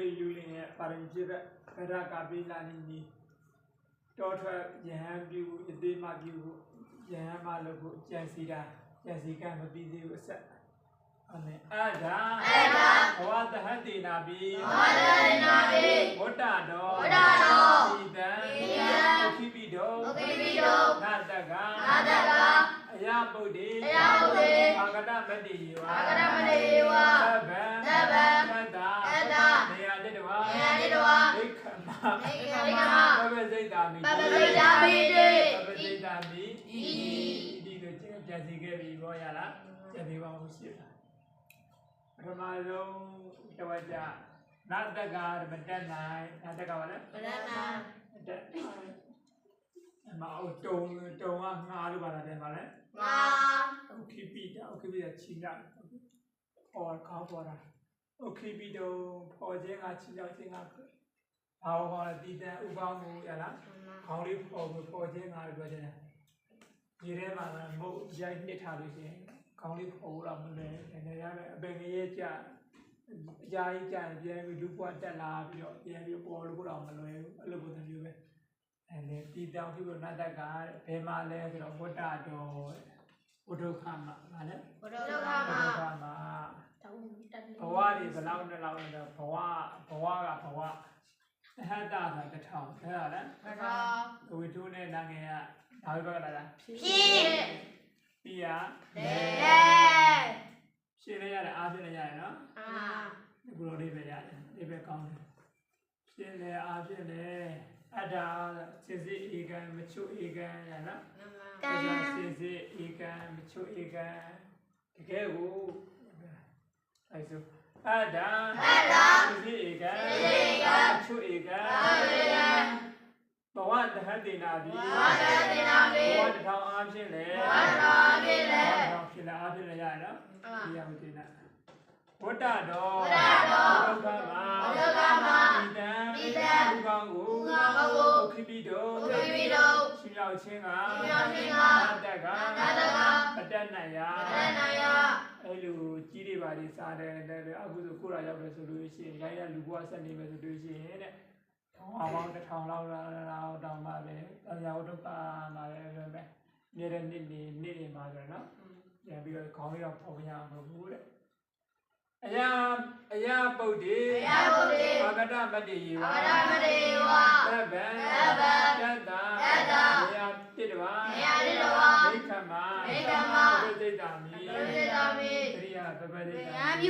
လီယူလင်းရဲ့ပါရင်ပြည့်ဗရကပိလာနီနီတောထွက်ယဟန်ပြုယတိမပြုယဟန်မလို့ကိုကြံစီတာကြံစီကံမပြီးသေးဘူးအဆက်အနေအာဒါဘဝတဟတိနာပိဝတ္တတော်ဤတံဥခိပိတောနာတကအယပုဒ္ဓေအာဂတမတ္တိယောသဗ္ဗံသဗ္ဗံတတ္တာနေယတိတ တဝါဒိက္ခမဒိက္ခမပပစိတ်တာမိပပစိတ်တာမိတိပပစိတ်တာမိဤဒီလိုကျင့်ကြံစီခဲ့ပြီဘောရလားကျက်ပြီးပါဦးရှိလားပထမဆုံးတဝကြနတ်တကာမတက်နိုင်နတ်တကာပါလဲမတက်နိုင်တက်မအောင်တုံတုံကငါလို့ပါတာတယ်ပါလဲငါဥခိပိတဥခိပိတချိနာဟောခေါ်ပေါ်တာ okay ပြီးတော့ပေါ်ခြင်းကခြေရောက်ခြင်းကဘာဝဘာတည်တံဥပမှုရလားခေါင်းလေးပေါ်ပေါ်ခြင်းကပြောခြင်းဒီထဲမှာမုတ်ရိုက်နှစ်ထားလို့ရှိရင်ခေါင်းလေးပေါ်လာမလဲတကယ်ရမယ်အပင်ငရဲကြအကြာကြီးကြာရင်ပြန်ပြီးလူပွားတက်လာပြီးတော့ပြန်ပြီးပေါ်လို့တော့မလွယ်ဘူးအဲ့လိုပုံစံမျိုးပဲအဲဒီတည်တောင်ပြီးတော့နတ်တက်ကဘယ်မှာလဲဆိုတော့ဝတ္တတော်ဝဒုက္ခမှာဗါလဲဝဒုက္ခမှာဝဒုက္ခမှာ ဘဝတွေဘယ်လောက်နဲ့လောက်လဲဘဝဘဝကဘဝအဟတ္တဆိုတာတစ်ထောင်အဲ့ဒါလဲဝိထုနဲ့နာငယ်ကဒါပဲပြောတာလားပြီးရရှင်းရရတယ်အားဖြင့်လည်းရတယ်နော်ဒီလိုလေးပဲရတယ်ဒီပဲကောင်းတယ်ရှင်းလေအားဖြင့်လည်းအတ္တစစ်စစ်ဧကံမချုဧကံရနော်စစ်စစ်ဧကံမချုဧကံတကယ်ကို အဲဆိုအတ္တစစ်စစ်ဧကံမချုဧကံဘဝတဟတေနာတိဘဝတထောင်အားဖြင့်လည်းဘဝတထောင်အားဖြင့်လည်းဖြစ်လာအားဖြင့်လည်းရတယ်နော်ဒီယဝတိနာဝတ္တတော်ဝတ္တတော်ဒုက္ခမှာဒုက္ခမှာဣတံဣတံဘုကောင်းကိုဘုကောင်းကိုခိပိတောခိပိတောရှင်ရောက်ခြင်းကရှင်ရောက်ခြင်းကနာတက်ကနာတက်ကပတ္တနယပတ္တနယ အဲ့လိုကြီးတွေပါလေးစားတယ်တဲ့အခုဆိုကိုယ်တော်ရောက်တယ်ဆိုလို့ရှိရင်ရိုင်းရလူဘဝဆက်နေမယ်ဆိုလို့ရှိရင်တဲ့ဟောပေါင်းတစ်ထောင်လောက်တော့တောင်းပါပဲတရားဒုက္ခမှာပဲပဲမြေတဲ့နေ့နေ့နေ့နေ့မှာဆိုတော့နော်ပြန်ပြီးတော့ခေါင်းလေးတော့ပေါ်ပြရမှာမဟုတ် ဘူးတဲ့အရာအရာပုတ်တိအာဂတမတ္တိယေဝသဗ္ဗံသဗ္ဗံတတ္တာနေယတိတဝါဒိဋ္ဌမပဋိတာမိတရိယာပပတိတာမိ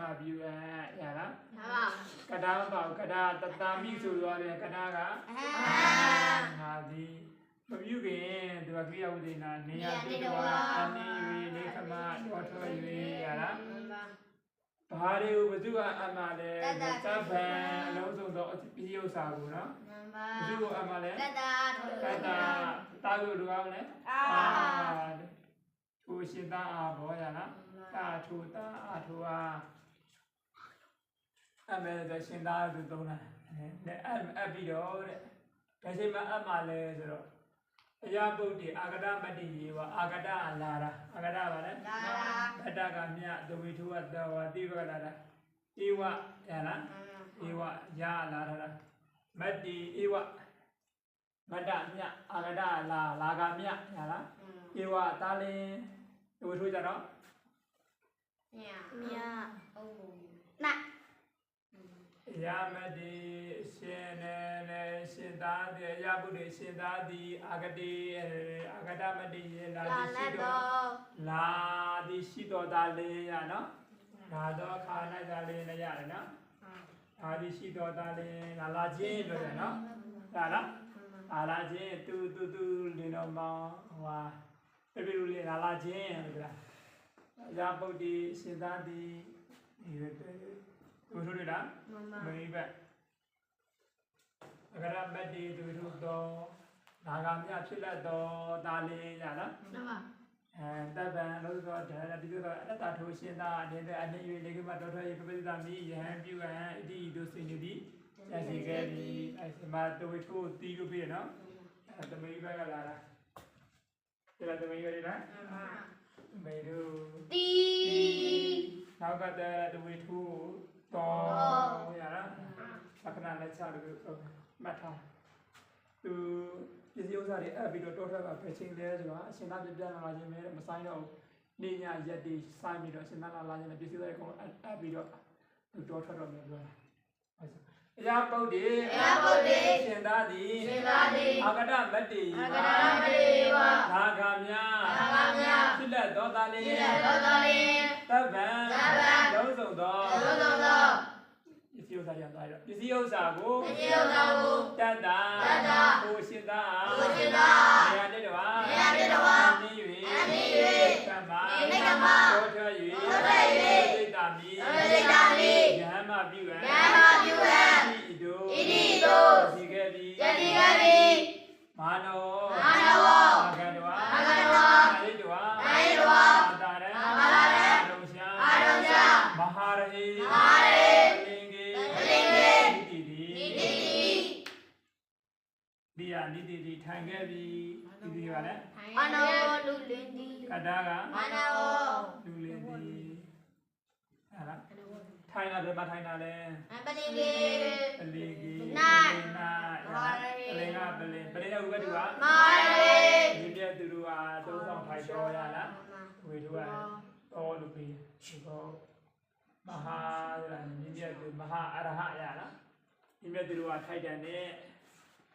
မပြုအပ်ရလားကတာပေါ့ကတာတတမိဆိုတော့လေကတာကငါသည်မပြုခင်သူကကိယဝိဒေနာနေယတိတဝါအနိ ဘာတွေကိုဘုသူကအမှလဲသဗ္ဗံအလုံးစုံသောအပိယုစာကိုနော်ဘုသူကအမှလဲကတာတာကိုလူအောင်လဲထိုရှင်သားအားဘောရလားတာထိုသားအားထိုအားအမဲတဲ့ရှင်သားသူသုံးတာနဲ့အအပြီးတော့တဲ့ဒါချိန်မှာအမှလဲဆိုတော့ အရာပုတ်တိအာဂတမတ္တိယေဝအာဂတလာတာအာဂတပါလဲဗတ္တကမြသဝိထုဝတဝတိဝကလာတာဧဝရလားဧဝရလာတာမတ္တိဧဝမတ္တမြအာဂတလာလာကမြရလားဧဝတာလင်းဝိထုကြတော့ ယမတိရှင်နေနေရှင်သာတိယဗုဒ္ဓရှင်သာတိအာဂတိအာဂတမတ္တိယေလာတိရှိတော်လာဒီရှိတော်သားလေးရနော်ဒါတော့ခါနိုင်သားလေးလည်းရတယ်နော်ဒါဒီရှိတော်သားလေးလာလာချင်းလို့ရနော်ဒါလားလာလာချင်းတူတူတူလင်းတော်မောင်ဟိုဟာပြပြလူလေးလာလာချင်းလို့လားရာပုတ်ဒီရှင်သားဒီဒီလို တူတူလေးလားမင်းဘက်အကရမတ်ဒီတူတူတော့နာဂာမြဖြစ်လက်တော်သားလေးရနော်အဲတပ္ပံလို့ဆိုတော့ဒါတိကတော့အတ္တထိုရှင်သာအနေနဲ့အနေ၍လေကမတော်တော်ရေပပတိသမီယဟံပြုဟံအတိတို့စိနေသည်ကျန်စီခဲ့ပြီအဲမတဝိထိုတီးလို့ပြည့်နော်အဲတမေဘက်ကလာတာဒီလားတမေရည်လားမေတို့တီနောက်ကတည်းကဝေထု တော်ရလားလက္ခဏာလက်ချလို့မှတ်ထားသူပစ္စည်းဥစ္စာတွေအပ်ပြီးတော့တောထက်ကဖယ်ချင်းလဲဆိုတော့အရှင်သာပြပြလာခြင်းပဲမဆိုင်တော့နေညရက်တွေဆိုင်ပြီးတော့အရှင်သာလာလာခြင်းနဲ့ပစ္စည်းတွေအကုန်အပ်ပြီးတော့သူတောထွက်တော့မယ်ပြောတာ အရာပုတ်တိရှင်သာသည်အာကတမတ္တိနာဂာမြဖြစ်လက်သောတာလေးသဗ္ဗံလုံးစုံသောပစ္စည်းဥစ္စာတွေသွားရပစ္စည်းဥစ္စာကိုတတ္တာကိုရှင်သာနေရာတစ်တော်နေရာတစ်တော်နေ၍ကမ္မာတောထ၍သိတာမိယဟမပြုရ န်ဣတိတောစီခဲ့သည်မာနောအာဂန္တဝါအာယိတဝါအာတာရံအာရုံရှာမဟာရဟိအလင်္ကေနိတိတိဒီယာနိတိတိထိုင်ခဲ့ပြီဒီဒီပါလေကတ္တာကလူလင်းဒီဟာလားထိုင်တာဘယ်မှာထိုင်တာလဲအလင်္ကေ မဟာဆိုတာမြင့်မြတ်သူမဟာအရဟရလားမြင့်မြတ်သူတို့ကထိုက်တယ်နဲ့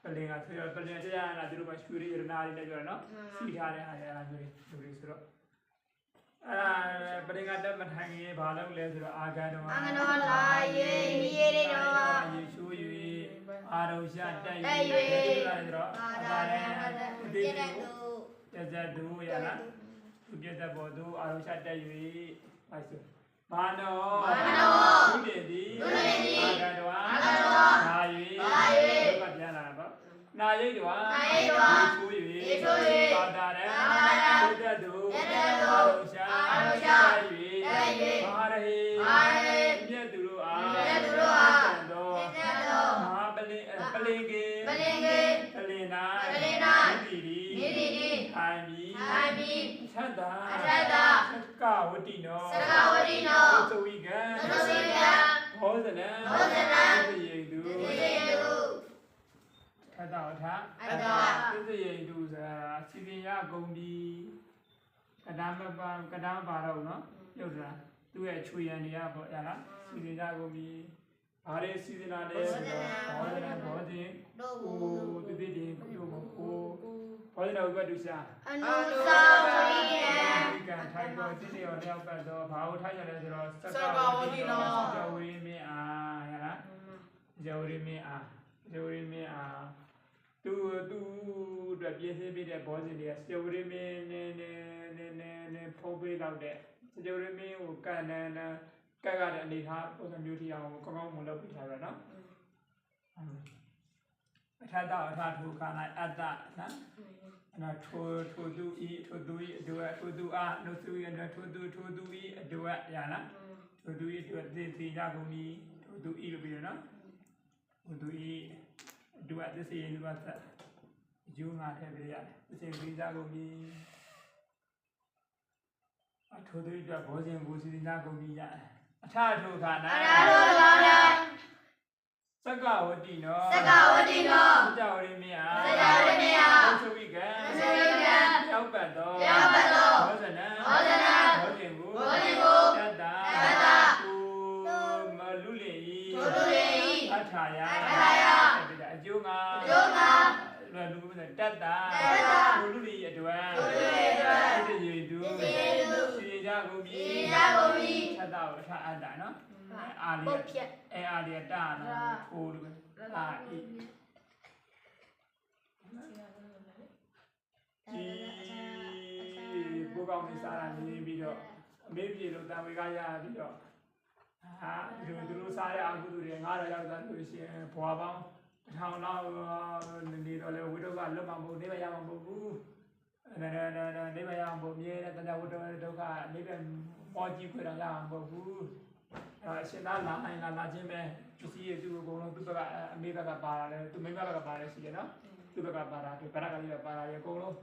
ပလင်ကဆွေပလင်တရားနာသူတို့ကရွှေရရနာတွေနဲ့ပြောတော့နော်စီထားတဲ့အားရအားမျိုးတွေလူတွေဆိုတော့အဲပလင်ကတက်မထိုင်ရင်ဘာလုပ်လဲဆိုတော့အာဂန်တော်ရေရှိုး၍အာရုံရှာတက်၍ဆိုတော့အာရတိတဇဒူရလားသူပြတဲ့ဘောသူအာရုံရှာတက်၍အဲဆို မာနောသူတည်သည်အာဂန်တော်နာ၍ဘုရားပြန်လာတော့နာရိတ်တော်ရှိုး၍ပါတာရသူတဲ့သူအာရုံရှာတက်၍မဟာရဟိမြတ်သူတို့အားတော်မဟာပလင်ပလင်ကေပလင်နာမိတိ ရီထိုင်ပြီးသတ္တာကဝတိနောသုဝိကံဘောဇနံသိယေတုသတ္တဝထသိယေတုဆိုတာစီပင်ရဂုံဒီကဒါမပံကဒါမပါတော့နော်ပြုတ်တာသူ့ရဲ့ချွေရန်တွေကပေါ့ရလားစီပင်ရဂုံဒီဘာလဲစီစဉ်တာလဲဆိုတော့ဘောဇနံဘောဇင်ကိုတတိတင်ကိုကို ဘောဇနံဥပဒုရှာအနုသာဝိယံဒီကံထိုင်ပေါ်တိတိရောလျောက်ပတ်တော့ဘာကိုထိုင်ရလဲဆိုတော့စက္ကဝတိနောစက္ကဝိမင်းအားရလားဇဝရိမင်းအားဇဝရိမင်းအားသူသူအတွက်ပြည့်စည်ပြတဲ့ဘောဇင်တွေကဇဝရိမင်းနဲ့နဲ့နဲ့နဲ့နဲ့ဖုံးပေးတော့တဲ့ဇဝရိမင်းကိုကန်နန်းနန်းကတ်ရတဲ့အနေထားပုံစံမျိုးထီအောင်ကောင်းကောင်းမလုပ်ပြထားရနော်အထတအထထုကာလိုက်အတ္တနော် နော်ထိုထိုသူဤထိုသူဤအတွက်ထိုသူအားနှုတ်သူဤအတွက်ထိုသူထိုသူဤအတွက်ရလားထိုသူဤအတွက်သိသိကြကုန်ပြီထိုသူဤလို့ပြောနော်ထိုသူဤအတွက်သိစေရင်ဒီမှာသက်အကျိုးငါထည့်ပြရတယ်သိစေသိကြကုန်ပြီအထိုသူဤအတွက်ဘောဇင်ဘူစီကြကုန်ပြီရအထထိုခါနာအရာတော်တော်ရသက္ကဝတိနောသက္ကဝတိနောစကြဝဠာမြာစကြဝဠာမြာသုဝိကံသုဝိကံ ပုတ်ဖြတ်အဲအာလီတာနော်ထိုးလို့အာဤဒီဘုကောင်းနေစားတာနေပြီးတော့အမေပြေလို့တံဝေကရပြီးတော့ဟာဒီလိုသူတို့စားရအကုသိုလ်တွေ9000ရောက်သွားလို့ရှိရင်ဘွာပေါင်းတစ်ထောင်လောက်နေတော့လေဝိတုကလွတ်မှာမဟုတ်နေမရမှာမဟုတ်ဘူးနေနေနေနေမရမှာမဟုတ်မြေတဲ့တဏှဝိတုဒုက္ခနေပဲမောကြီးခွေတော့ရမှာမဟုတ်ဘူး အဲရှင်သာလာနိုင်လာလာခြင်းပဲပစ္စည်းရသူ့ကိုအကုန်လုံးသူ့ဘက်ကအမေဘက်ကပါလာတယ်သူမိဘဘက်ကပါလာရှိတယ်နော်သူ့ဘက်ကပါလာသူဗရကလေးကပါလာတယ်အကုန်လုံး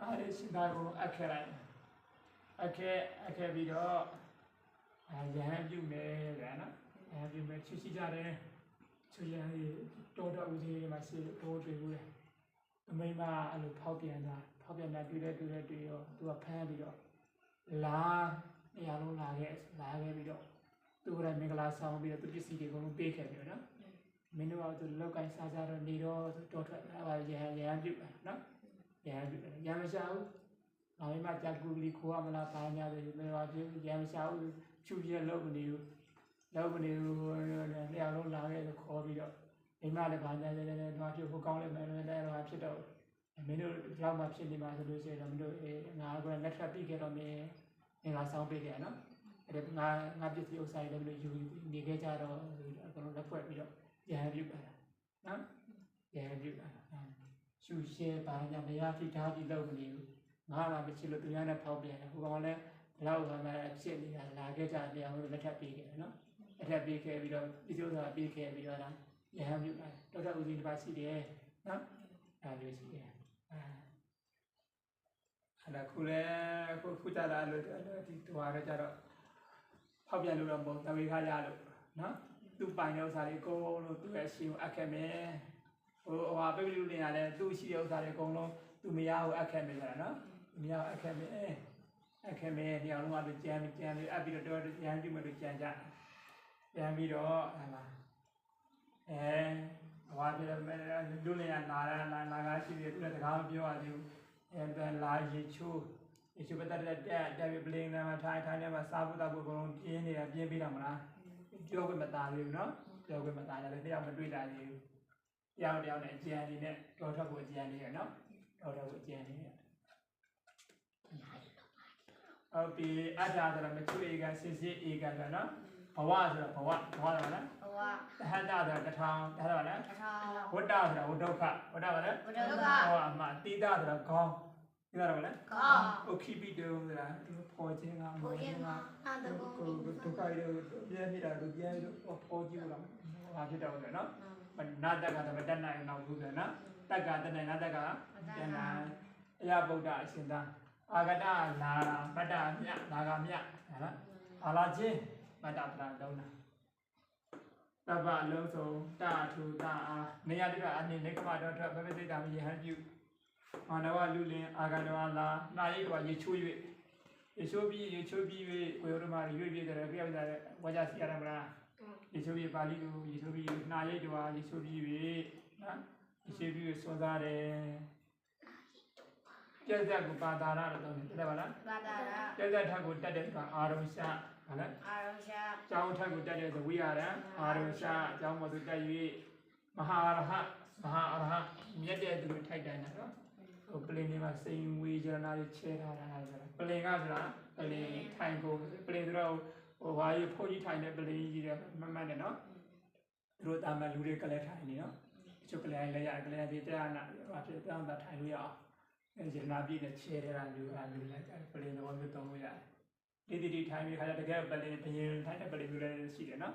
အားရရှင်သာကိုအပ်ခဲ့လိုက်အခဲအခဲပြီးတော့အဲရဟန်းပြုမယ်ဗျာနော်ရဟန်းပြုမယ်ချစ်ရှိကြတယ်ချွေရန်လေးတော်တော်ဦးကြီးမှာရှိတော့တွေ့ဘူးလေအမိမအဲ့လိုဖောက်ပြန်တာဖောက်ပြန်တာတွေ့တဲ့တွေ့တဲ့တွေ့ရောသူကဖမ်းပြီးတော့လာနေရာလုံးလာခဲ့လာခဲ့ပြီးတော့ သူကလည်းမင်္ဂလာဆောင်ပြီးတော့သူပစ္စည်းတွေအကုန်လုံးပေးခဲ့ပြီးတော့နော်မင်းတို့ကသူလောက်ကိုင်းစားကြတော့နေတော့တော်ထွက်အဲ့ဒါရဟန်းရဟန်းပြုတယ်နော်ရဟန်းပြုတယ်ရဟန်းမရှာဘူး။နောက်မှကြာကူလီခိုးရမလားပါညာတယ်မင်းပါပြရမ်းရှာဦးချူပြလောက်မနေဘူး။လောက်မနေဘူးလျှောက်လုံးလာခဲ့ဆိုခေါ်ပြီးတော့မိမလည်းပါညာတယ်လည်းတော့ဖြစ်ဖို့ကောင်းလိမ့်မယ်လည်းတော့ဖြစ်တော့မင်းတို့ရောက်မှဖြစ်နေမှာဆိုလို့ရှိရင်တော့မင်းတို့ငါကလက်ထပ်ပြီးခဲ့တော့မင်းငါဆောင်းပေးခဲ့နော်။ အဲ့ဒါငါငါပစ္စည်းဥစ္စာတွေလည်းမလို့ယူနေခဲ့ကြတော့အကုန်လုံးလက်ဖွဲ့ပြီးတော့ရဟန်းပြုပါလားနော်။ရဟန်းပြုပါလား။ရှူရှဲပါညာမရထိထားပြီးလောက်မနေဘူး။ငါကမချစ်လို့သူများနဲ့ဖောက်ပြန်တယ်ဟိုကောင်လည်းဘလောက်ကမှဖြစ်နေတာလာခဲ့ကြတယ်အောင်လို့လက်ထပ်ပေးခဲ့တယ်နော်လက်ထပ်ပေးခဲ့ပြီးတော့ဒီလိုဆိုတာပေးခဲ့ပြီးတော့လားရဟန်းပြုပါတယ်တော်တော်ဦးစီးတစ်ပါးရှိတယ်နော်အဲလိုရှိတယ်အဲအဲ့ဒါခုလည်းခုခုကြတာလို့ဒီဟိုဟာတော့ကြတော့ ဖောက်ပြန်လို့တော့မဟုတ်တဝေခါရလို့နော်သူပိုင်တဲ့ဥစ္စာတွေအကုန်လုံးသူ့ရဲ့ရှင်ကိုအပ်ခဲ့မယ်ဟိုဟိုဟာပိပိလူလင်ကလည်းသူ့ရှိတဲ့ဥစ္စာတွေအကုန်လုံးသူမရဘူးအပ်ခဲ့မယ်ဆိုတာနော်မြောက်အခက်မဲအခက်မဲတရားလုံးကကြမ်းကြမ်းလေးအပ်ပြီးတော့တော်ရန်ပြုမလို့ကြမ်းကြကြမ်းပြီးတော့ဟာလားအဲဟွာပြမဲလူလျာနာရနာနာကရှိတယ်သူလည်းတကားမပြောရသေးဘူးအဲတန်လာရေချိုး ရေချိုးပတ်တဲ့တက်တက်ပြီးပလင်းထဲမှာထိုင်ထိုင်ထဲမှာစားဖို့တောက်ဖို့အကုန်လုံးပြင်းနေတာပြင်းပြီးတော့မလားပြောခွင့်မသားသေးဘူးနော်ပြောခွင့်မသားတယ်တရားမတွေ့တာသေးဘူးတရားတရားနဲ့အကြံနေနဲ့တော်ထွက်ဖို့အကြံနေရနော်တော်ထွက်ဖို့အကြံနေရဟုတ်ပြီအတ္တဆိုတော့မချွေကစစ်စစ်ဧကဆိုနော်ဘဝဆိုတော့ဘဝဘဝတော့နော်ဘဝတဟတဆိုတော့တထောင်ဒါတော့နော်တထောင်ဝတ္တဆိုတော့ဝဒုက္ခဝတ္တပါလေဘုဒ္ဓကဟောအမတိတဆိုတော့ခေါင်း ဒီကတော့ဗလဲကောင်းဥခိပိတုဆိုတာဒီပေါ်ခြင်းကဘုရင်ကအာတကုံကိုဒုက္ခတွေပြည့်နေတာလူပြည့်လို့ပေါ်ကြည့်လို့ဟာဖြစ်တော့ဆိုနော်နာတကသမတတ်နိုင်အောင်ဘူးဆိုနော်တက္ကတနိုင်နာတကတဏ္ဍအယဗုဒ္ဓအရှင်သာအာဂတလာမတ္တမြနာဂမြဟာလားအာလာချင်းမတ္တပဒလုံးနာတပ္ပအလုံးစုံတာထုတာအာနေရာတိကအနိနေကမတော်ထွက်ပပစိတ်တာမယဟန်ပြု မာနဝလူလင်အာဂန္တဝလာနာရိတော်ရေချိုး၍ရေချိုးပြီးရေချိုးပြီး၍ဝေရမရွေ့ပြတဲ့ပြရောက်တဲ့ဝါကြစီရမလားရေချိုးပြီးပါဠိလိုရေချိုးပြီးနာရိတော်ရေချိုးပြီး၍နော်ရေချိုးပြီးစွန်စားတယ်ကျက်သက်ကိုပါတာရတော့တယ်တဲ့ပါလားဘာသာရကျက်သက်ထက်ကိုတက်တဲ့ကအာရုံရှာဟုတ်လားအာရုံရှာကျောင်းထက်ကိုတက်တဲ့သဝိရရံအာရုံရှာအကျောင်းပေါ်သို့တက်၍မဟာအရဟမဟာအရဟမြတ်တဲ့သူတို့ထိုက်တယ်နော် ဟိုပလင်တွေမှာစိန်ဝေကြရနာတွေချဲထားတာဆိုတာပလင်ကဆိုတာပလင်ထိုင်ကိုပလင်ဆိုတော့ဟိုဘာကြီးဖုန်းကြီးထိုင်တဲ့ပလင်ကြီးတွေမမှတ်နဲ့နော်သူတို့တာမန်လူတွေကလည်းထိုင်နေနော်ချုပ်ကလေးလည်းရကလေးတွေတရားနာဟိုဖြစ်တောင်းတာထိုင်လို့ရအောင်အဲရနာပြည့်နဲ့ချဲထားတာလူအလူလိုက်ပလင်တော်မျိုးတုံးလို့ရတယ်ဒီဒီဒီထိုင်ပြီးခါကျတကယ်ပလင်ဘယင်ထိုင်တဲ့ပလင်မျိုးလည်းရှိတယ်နော်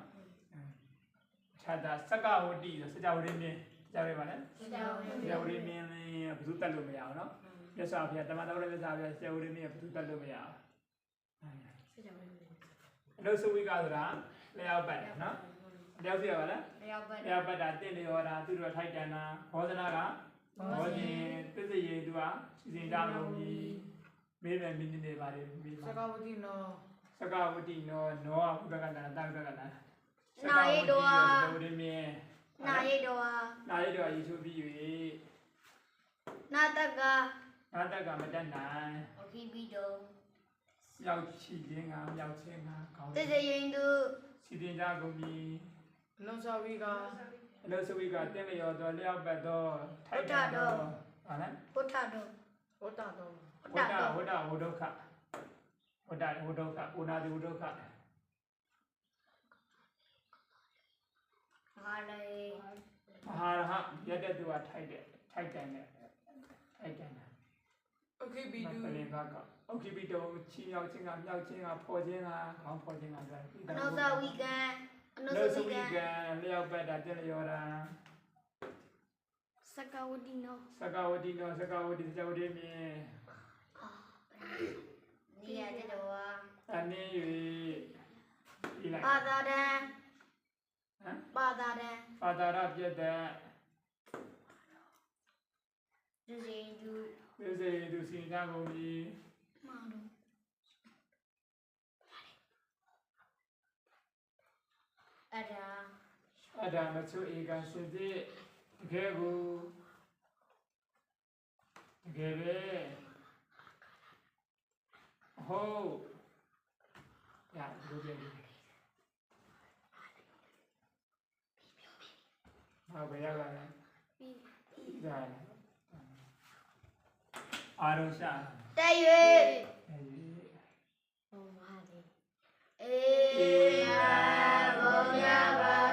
ခြားတာစက္ကဝတိဆိုစကြဝဠာမြင်စ ကြဝဠာပါလေစကြောင်းစကြဝဠာမြင်လည်းဘယ်သူတက်လို့မရအောင်နော်မြတ်စွာဘုရားတမန်တော်လည်းမြတ်စွာဘုရားစကြဝဠာမြင်ဘယ်သူတက်လို့မရအောင်စကြောင်းအလုစုဝိကဆိုတာလျှောက်ပတ်တယ်နော်လျှောက်စီရပါလားလျောက်ပတ်လျှောက်ပတ်တာတင့်လျောတာသူတို့ထိုက်တန်တာဘောဇနာကဘောဇင်သစ္စေယေသူဟာစီစဉ်ကြလို့ပြီမေးမယ်မိနစ်တွေပါတယ်ပြီးစပါကဝတိနောစကဝတိနောနောဘုဒ္ဓကနာတာဘုဒ္ဓကနာနာယေတောဒုရမြင် နာယေတောနာရီတော်ရေချိုးပြီး၍နာတကနာတကမတတ်နိုင်အခိပိတောရောက်ချီခြင်းကရောက်ခြင်းကကောင်းတစ္ဆယိန္တုစီတင်ကြကုန်ပြီနောဇဝိကာအလုစဝိကတင်းလျော်တော်လျောက်ပတ်တော်ထိုက်တော်ဟာလဲဘုထတောဝတ္တတောဘုထတောဝဒဝဒုက္ခဝဒဝဒုက္ခဥနာတိဝဒုက္ခ ဟာလေမဟာရဟရတဲ့သူကထိုက်တဲ့ထိုက်တယ်နဲ့ထိုက်တယ်နဲ့အခိပိမတုပလင်ဘကဩခိပိတောချီရောက်ခြင်းကမြောက်ခြင်းကဖော်ခြင်းကခေါင်းဖော်ခြင်းကဆိုအနောသဝိကံအနောလောသစဝိဝိကံကလျောက်ပတ်တာတင်လျောတာစကဝတိနောစကဝတိနောစကဝတိစကဝတိမြေနိယတတောအနေ၍ပြီးလိုက်ပါသာတန် ဟမ်ပါသာတန်ပါတာရပြတ်တဲ့ဒဇင်ဒူပြည့်စေသူစီနာကုန်ပြီမောင်တို့အဲ့ဒါအဒါမချုဧကံစင်စစ်တကယ်ကိုတကယ်ပဲဟုတ်ရဒီလိုပြ အာဘယ်ရကလဲပြီးပြီးတာအာရုံရှာတဲ့ရွေးတဲ့ရွေးဟောပါလေအေးယာဘောမြပါ